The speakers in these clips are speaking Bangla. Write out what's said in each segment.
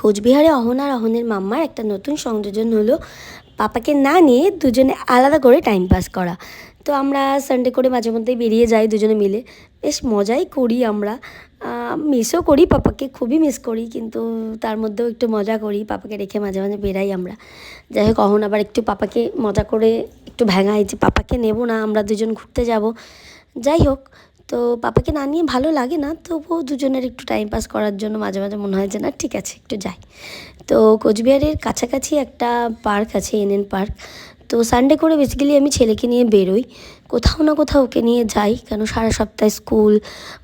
কোচবিহারে অহন আর অহনের মাম্মার একটা নতুন সংযোজন হলো পাপাকে না নিয়ে দুজনে আলাদা করে টাইম পাস করা। তো আমরা সানডে করে মাঝে মধ্যেই বেরিয়ে যাই দুজনে মিলে। বেশ মজাই করি আমরা। মিসও করি পাপাকে, খুবই মিস করি, কিন্তু তার মধ্যেও একটু মজা করি, পাপাকে রেখে মাঝে মাঝে বেরাই আমরা। যাই হোক, অহন আবার একটু পাপাকে মজা করে একটু ভেঙাই যে, পাপাকে নেব না, আমরা দুজন ঘুরতে যাব। যাই হোক তো পাপাকে না নিয়ে ভালো লাগে না, তবুও দুজনের একটু টাইম পাস করার জন্য মাঝে মাঝে মনে হয় যে, না, ঠিক আছে, একটু যাই। তো কোচবিহারের কাছাকাছি একটা পার্ক আছে এনএন পার্ক তো সানডে করে বেসিক্যালি আমি ছেলেকে নিয়ে বেরোই। কোথাও না কোথাও ওকে নিয়ে যাই, কেন সারা সপ্তাহে স্কুল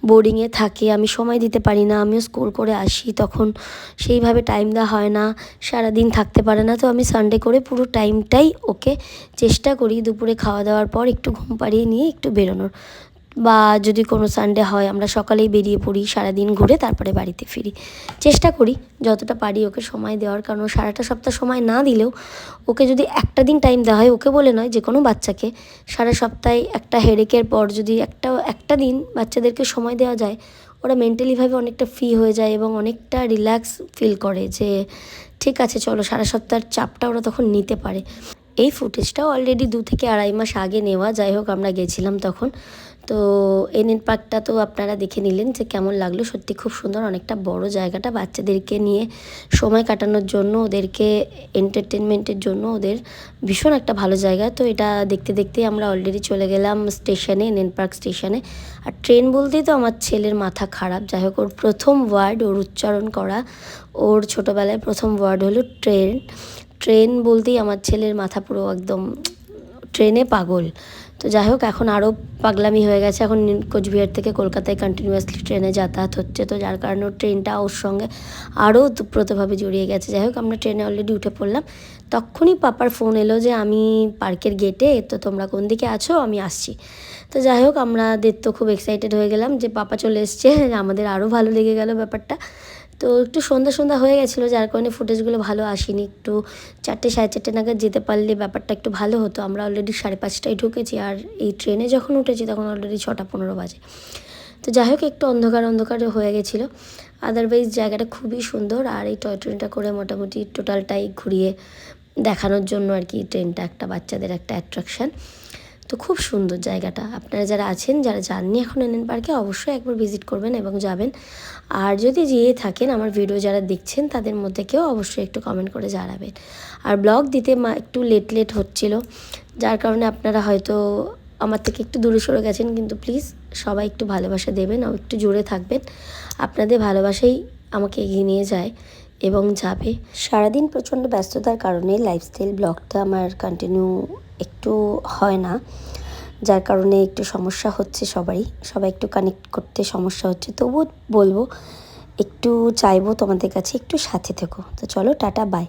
বোর্ডিংয়ে থাকে, আমি সময় দিতে পারি না, আমিও স্কুল করে আসি, তখন সেইভাবে টাইম দেওয়া হয় না সারা দিন থাকতে পারে না। তো আমি সানডে করে পুরো টাইমটাই ওকে চেষ্টা করি দুপুরে খাওয়া দাওয়ার পর একটু ঘুম পাড়িয়ে নিয়ে একটু বেরোনোর। বা যদি কোনো সানডে হয়, আমরা সকালেই বেরিয়ে পড়ি, সারাদিন ঘুরে তারপরে বাড়িতে ফিরি। চেষ্টা করি যতটা পারি ওকে সময় দেওয়ার, কারণ সারাটা সপ্তাহ সময় না দিলেও ওকে যদি একটা দিন টাইম দেওয়া হয়, ওকে বলে নয় যে কোনো বাচ্চাকে, সারা সপ্তাহে একটা হেডেকের পর যদি একটা একটা দিন বাচ্চাদেরকে সময় দেওয়া যায়, ওরা মেন্টালিভাবে অনেকটা ফ্রি হয়ে যায় এবং অনেকটা রিল্যাক্স ফিল করে যে, ঠিক আছে, চলো, সারা সপ্তাহের চাপটা ওরা তখন নিতে পারে। এই ফুটেজটাও অলরেডি দু থেকে আড়াই মাস আগে নেওয়া, যাই হোক আমরা গেছিলাম তখন। তো এনএন পার্কটা তো আপনারা দেখে নিলেন যে কেমন লাগল। সত্যি খুব সুন্দর, অনেকটা বড় জায়গাটা। বাচ্চাদেরকে নিয়ে সময় কাটানোর জন্য, ওদেরকে এন্টারটেনমেন্টের জন্য ওদের ভীষণ একটা ভালো জায়গা। তো এটা দেখতে দেখতে আমরা অলরেডি চলে গেলাম স্টেশনে এনএন পার্ক স্টেশনে আর ট্রেন বলতেই তো আমার ছেলের মাথা খারাপ। যাই হোক, ওর প্রথম ওয়ার্ড ওর উচ্চারণ করা, ওর ছোটোবেলায় প্রথম ওয়ার্ড হলো ট্রেন ট্রেন বলতেই আমার ছেলের মাথা পুরো একদম ট্রেনে পাগল। তো যাই হোক এখন আরও পাগলামি হয়ে গেছে। এখন কোচবিহার থেকে কলকাতায় কন্টিনিউয়াসলি ট্রেনে যাতায়াত হচ্ছে। তো যার কারণে ট্রেনটা ওর সঙ্গে আরও তুপ্রতভাবে জড়িয়ে গেছে। যাই হোক আমরা ট্রেনে অলরেডি উঠে পড়লাম। তখনই পাপার ফোন এলো যে, আমি পার্কের গেটে তো তোমরা কোন দিকে আছো? আমি আসছি। তো যাই হোক আমাদের তো খুব এক্সাইটেড হয়ে গেলাম যে, পাপা চলে এসছে। আমাদের আরও ভালো লেগে গেল ব্যাপারটা। তো একটু সন্ধ্যা সন্ধ্যা হয়ে গেছিল, যার কারণে ফুটেজগুলো ভালো আসেনি। একটু চারটে সাড়ে চারটে নাগাদ যেতে পারলে ব্যাপারটা একটু ভালো হতো। আমরা অলরেডি সাড়ে পাঁচটায় ঢুকেছি আর এই ট্রেনে যখন উঠেছি তখন অলরেডি ছটা পনেরো বাজে। তো যাই হোক, একটু অন্ধকার অন্ধকার হয়ে গেছিল। আদারওয়াইজ জায়গাটা খুবই সুন্দর আর এই টয় ট্রেনটা করে মোটামুটি টোটালটাই ঘুরিয়ে দেখানোর জন্য আর কি ট্রেনটা একটা বাচ্চাদের একটা অ্যাট্রাকশান তো খুব সুন্দর জায়গাটা। আপনারা যারা আছেন, যারা যাননি এখন এনএন পার্কে, অবশ্যই একবার ভিজিট করবেন এবং যাবেন। আর যদি যেয়ে থাকেন আমার ভিডিও যারা দেখছেন, তাদের মধ্যে কেউ অবশ্যই একটু কমেন্ট করে জানাবেন। আর ব্লগ দিতে মা একটু লেট লেট হচ্ছিল। যার কারণে আপনারা হয়তো আমার থেকে একটু দূরে সরে গেছেন, কিন্তু প্লিজ সবাই একটু ভালোবাসা দেবেন, ও একটু জুড়ে থাকবেন। আপনাদের ভালোবাসাই আমাকে এগিয়ে নিয়ে যায়। এবং যাবে। সারাদিন প্রচণ্ড ব্যস্ততার কারণে লাইফস্টাইল ব্লগটা আমার কন্টিনিউ একটু হয় না। যার কারণে একটু সমস্যা হচ্ছে সবারই। সবাই একটু কানেক্ট করতে সমস্যা হচ্ছে। তবু বলব, একটু চাইব তোমাদের কাছে, একটু সাথে থেকো। তো চলো, টাটা বাই